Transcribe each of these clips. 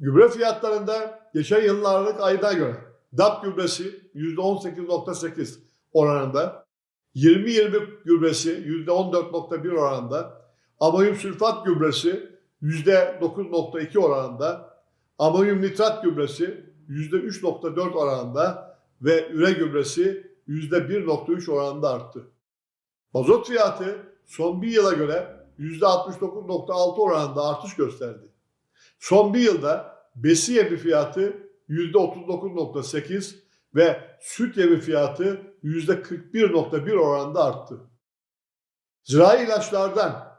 Gübre fiyatlarında geçen yılın Aralık ayına göre DAP gübresi %18.8 oranında, 20-20 gübresi %14.1 oranında, amonyum sülfat gübresi %9.2 oranında, amonyum nitrat gübresi %3.4 oranında ve üre gübresi %1.3 oranında arttı. Mazot fiyatı son bir yıla göre %69.6 oranında artış gösterdi. Son bir yılda besi yemi fiyatı %39.8 ve süt yemi fiyatı %41.1 oranında arttı. Zirai ilaçlardan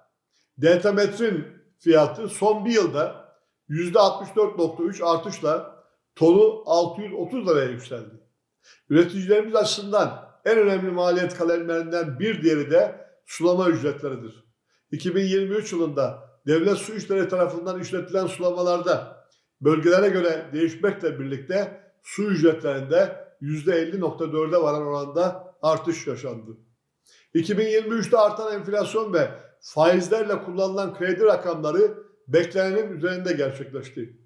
detametrin fiyatı son bir yılda %64.3 artışla tonu 630 liraya yükseldi. Üreticilerimiz açısından en önemli maliyet kalemlerinden bir diğeri de sulama ücretleridir. 2023 yılında devlet su işleri tarafından işletilen sulamalarda bölgelere göre değişmekle birlikte su ücretlerinde %50.4'e varan oranda artış yaşandı. 2023'te artan enflasyon ve faizlerle kullanılan kredi rakamları beklenenin üzerinde gerçekleşti.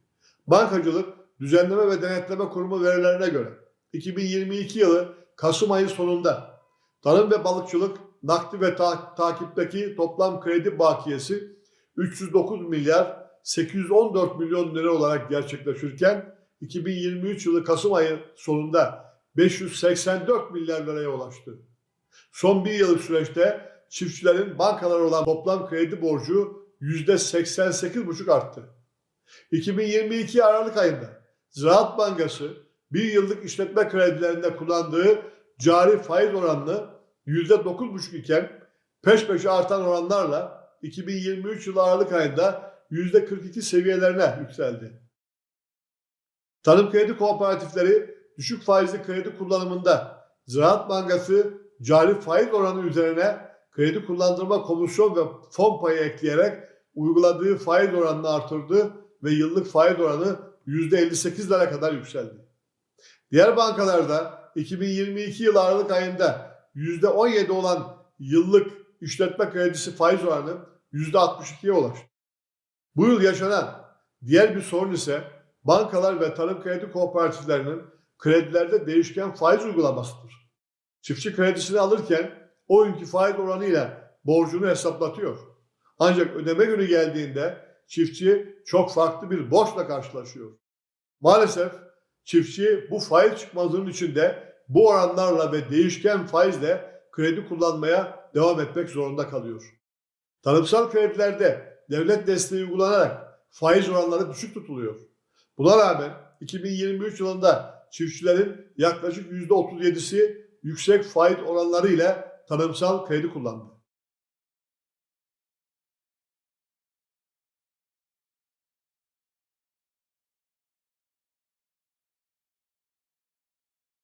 Bankacılık Düzenleme ve Denetleme Kurumu verilerine göre 2022 yılı Kasım ayı sonunda tarım ve balıkçılık nakdi ve ta- takipteki toplam kredi bakiyesi 309 milyar 814 milyon lira olarak gerçekleşirken 2023 yılı Kasım ayı sonunda 584 milyar liraya ulaştı. Son bir yıllık süreçte çiftçilerin bankalara olan toplam kredi borcu %88,5 arttı. 2022 Aralık ayında Ziraat Bankası bir yıllık işletme kredilerinde kullandığı cari faiz oranını %9,5 iken peş peşe artan oranlarla 2023 yılı Aralık ayında %42 seviyelerine yükseldi. Tarım kredi kooperatifleri düşük faizli kredi kullanımında Ziraat Bankası cari faiz oranı üzerine kredi kullandırma komisyon ve fon payı ekleyerek uyguladığı faiz oranını artırdı ve yıllık faiz oranı %58'lere kadar yükseldi. Diğer bankalarda 2022 yıl Aralık ayında %17 olan yıllık işletme kredisi faiz oranı %62'ye ulaştı. Bu yıl yaşanan diğer bir sorun ise bankalar ve tarım kredi kooperatiflerinin kredilerde değişken faiz uygulamasıdır. Çiftçi kredisini alırken o günkü faiz oranıyla borcunu hesaplatıyor. Ancak ödeme günü geldiğinde çiftçi çok farklı bir borçla karşılaşıyor. Maalesef çiftçi bu faiz çıkmazlığının içinde bu oranlarla ve değişken faizle kredi kullanmaya devam etmek zorunda kalıyor. Tarımsal kredilerde devlet desteği uygulanarak faiz oranları düşük tutuluyor. Buna rağmen 2023 yılında çiftçilerin yaklaşık %37'si yüksek faiz oranları ile tarımsal kredi kullandı.